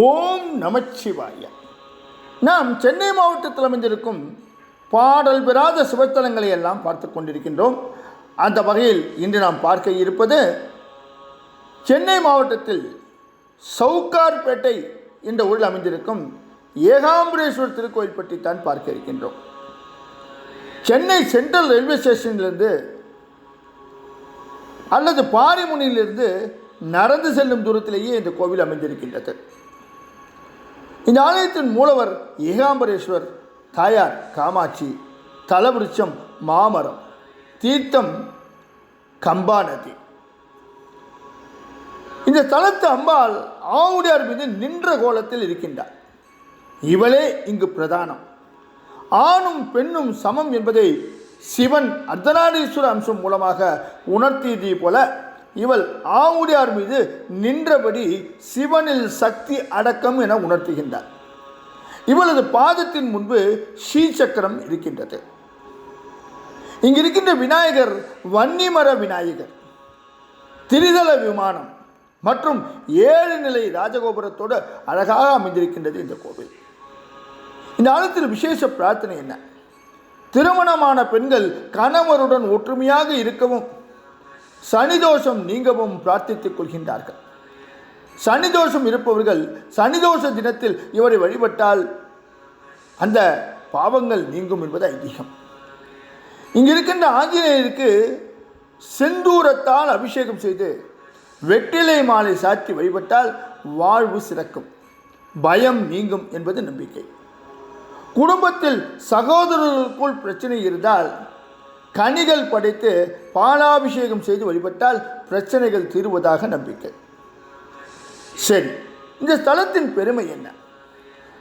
ஓம் நமச்சிவாய. நாம் சென்னை மாவட்டத்தில் அமைந்திருக்கும் பாடல் பெறாத சிவத்தலங்களை எல்லாம் பார்த்து கொண்டிருக்கின்றோம். அந்த வகையில் இன்று நாம் பார்க்க இருப்பது சென்னை மாவட்டத்தில் சவுக்கார்பேட்டை என்ற ஊரில் அமைந்திருக்கும் ஏகாம்பரேஸ்வரர் திருக்கோயில் பற்றி தான் பார்க்க இருக்கின்றோம். சென்னை சென்ட்ரல் ரயில்வே ஸ்டேஷனிலிருந்து அல்லது பாரிமுனையிலிருந்து நடந்து செல்லும் தூரத்திலேயே இந்த கோவில் அமைந்திருக்கின்றது. இந்த ஆலயத்தின் மூலவர் ஏகாம்பரேஸ்வர் தாயார் காமாட்சி தலவிருச்சம் மாமரம் தீர்த்தம் கம்பா நதி இந்த தலத்து அம்பாள் ஆவுடையார் மீது நின்ற கோலத்தில் இருக்கின்றார். இவளே இங்கு பிரதானம். ஆணும் பெண்ணும் சமம் என்பதை சிவன் அர்த்தநாரீஸ்வர அம்சம் மூலமாக உணர்த்தியது போல இவள் ஆவுடையார் மீது நின்றபடி சிவனில் சக்தி அடக்கம் என உணர்த்துகின்றார். இவளது பாதத்தின் முன்பு ஸ்ரீசக்கரம் இருக்கின்றது. இங்கு இருக்கின்ற விநாயகர் வன்னிமர விநாயகர் திரிதல விமானம் மற்றும் ஏழு நிலை ராஜகோபுரத்தோடு அழகாக அமைந்திருக்கின்றது இந்த கோவில். இந்த ஆலத்தில் விசேஷ பிரார்த்தனை என்ன? திருமணமான பெண்கள் கணவருடன் ஒற்றுமையாக இருக்கவும் சனிதோஷம் நீங்கவும் பிரார்த்தித்துக் கொள்கின்றார்கள். சனிதோஷம் இருப்பவர்கள் சனிதோஷ தினத்தில் இவரை வழிபட்டால் அந்த பாவங்கள் நீங்கும் என்பது ஐதீகம். இங்கு இருக்கின்ற ஆஞ்சநேயருக்கு செந்தூரத்தால் அபிஷேகம் செய்து வெற்றிலை மாலை சாத்தி வழிபட்டால் வாழ்வு சிறக்கும். பயம் நீங்கும் என்பது நம்பிக்கை. குடும்பத்தில் சகோதரர்களுக்குள் பிரச்சனை இருந்தால் கனிகள் படைத்து பாலாபிஷேகம் செய்து வழிபட்டால் பிரச்சனைகள் தீருவதாக நம்பிக்கை. சரி இந்த ஸ்தலத்தின் பெருமை என்ன?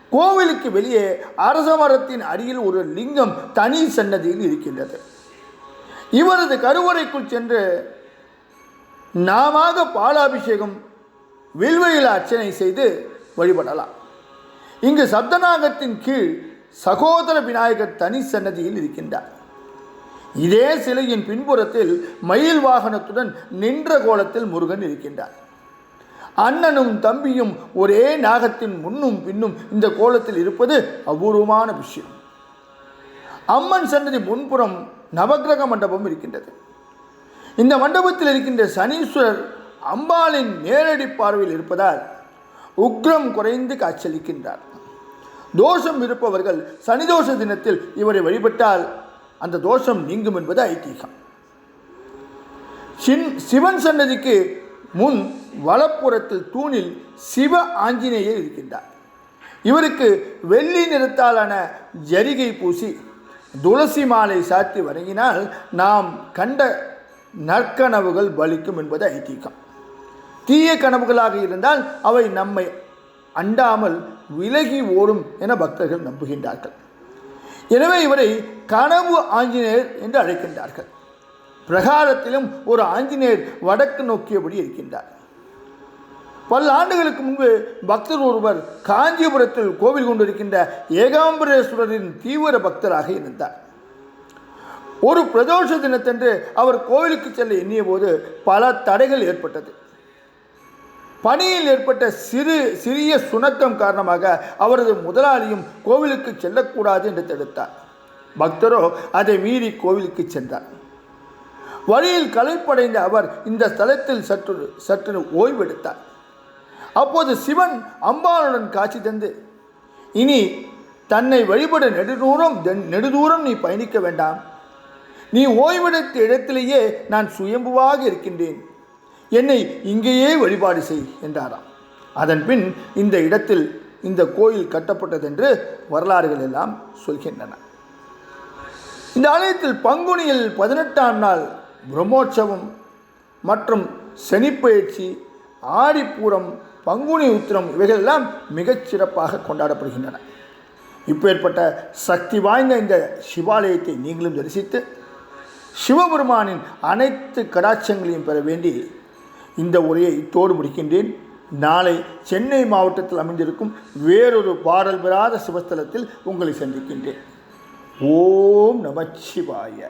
கோவிலுக்கு வெளியே அரச மரத்தின் அடியில் ஒரு லிங்கம் தனி சன்னதியில் இருக்கின்றது. இவரது கருவறைக்குள் சென்று நாம பாலாபிஷேகம் வில்வையில் அர்ச்சனை செய்து வழிபடலாம். இங்கு சப்தநாகத்தின் கீழ் சகோதர விநாயகர் தனி சன்னதியில் இருக்கின்றார். இதே சிலையின் பின்புறத்தில் மயில் வாகனத்துடன் நின்ற கோலத்தில் முருகன் இருக்கின்றார். அண்ணனும் தம்பியும் ஒரே நாகத்தின் முன்னும் பின்னும் இந்த கோலத்தில் இருப்பது அபூர்வமான விஷயம். அம்மன் சன்னதி முன்புறம் நவக்கிரக மண்டபம் இருக்கின்றது. இந்த மண்டபத்தில் இருக்கின்ற சனீஸ்வரர் அம்பாளின் நேரடி பார்வையில் இருப்பதால் உக்ரம் குறைந்து காட்சியளிக்கின்றார். தோஷம் இருப்பவர்கள் சனிதோஷ தினத்தில் இவரை வழிபட்டால் அந்த தோஷம் நீங்கும் என்பது ஐதீகம். சின் சிவன் சன்னதிக்கு முன் வலப்புறத்தில் தூணில் சிவ ஆஞ்சநேயர் இருக்கின்றார். இவருக்கு வெள்ளி நிறத்தாலான ஜரிகை பூசி துளசி மாலை சாத்தி வணங்கினால் நாம் கண்ட நற்கனவுகள் பலிக்கும் என்பது ஐதீகம். தீய கனவுகளாக இருந்தால் அவை நம்மை அண்டாமல் விலகி ஓடும் என பக்தர்கள் நம்புகின்றார்கள். எனவே இவரை கனவு ஆஞ்சநேயர் என்று அழைக்கின்றார்கள். பிரகாரத்திலும் ஒரு ஆஞ்சநேயர் வடக்கு நோக்கியபடி இருக்கின்றார். பல ஆண்டுகளுக்கு முன்பு பக்தர் ஒருவர் காஞ்சிபுரத்தில் கோவில் கொண்டிருக்கின்ற ஏகாம்பரேஸ்வரரின் தீவிர பக்தராக இருந்தார். ஒரு பிரதோஷ தினத்தன்று அவர் கோவிலுக்கு செல்ல எண்ணிய போது பல தடைகள் ஏற்பட்டது. பணியில் ஏற்பட்ட சிறு சிறிய சுணக்கம் காரணமாக அவரது முதலாளியும் கோவிலுக்கு செல்லக்கூடாது என்று தடுத்தார். பக்தரோ அதை மீறி கோவிலுக்கு சென்றார். வழியில் களைப்படைந்த அவர் இந்த ஸ்தலத்தில் சற்று சற்று ஓய்வெடுத்தார். அப்போது சிவன் அம்பாளுடன் காட்சி தந்து இனி தன்னை வழிபட நெடுதூரம் நெடுதூரம் நீ பயணிக்க வேண்டாம். நீ ஓய்வெடுத்த இடத்திலேயே நான் சுயம்புவாக இருக்கின்றேன். என்னை இங்கேயே வழிபாடு செய் என்றாராம். அதன் பின் இந்த இடத்தில் இந்த கோயில் கட்டப்பட்டதென்று வரலாறுகள் எல்லாம் சொல்கின்றன. இந்த ஆலயத்தில் பங்குனியில் பதினெட்டாம் நாள் பிரம்மோற்சவம் மற்றும் சனிப்பயிற்சி ஆடிப்பூரம் பங்குனி உத்திரம் இவைகளெல்லாம் மிகச் சிறப்பாக கொண்டாடப்படுகின்றன. இப்பேற்பட்ட சக்தி வாய்ந்த இந்த சிவாலயத்தை நீங்களும் தரிசித்து சிவபெருமானின் அனைத்து கடாட்சங்களையும் பெற வேண்டி இந்த உரையை இத்தோடு முடிக்கின்றேன். நாளை சென்னை மாவட்டத்தில் அமைந்திருக்கும் வேறொரு பாடல் பெறாத சிவஸ்தலத்தில் உங்களை சந்திக்கின்றேன். ஓம் நமச்சிவாய.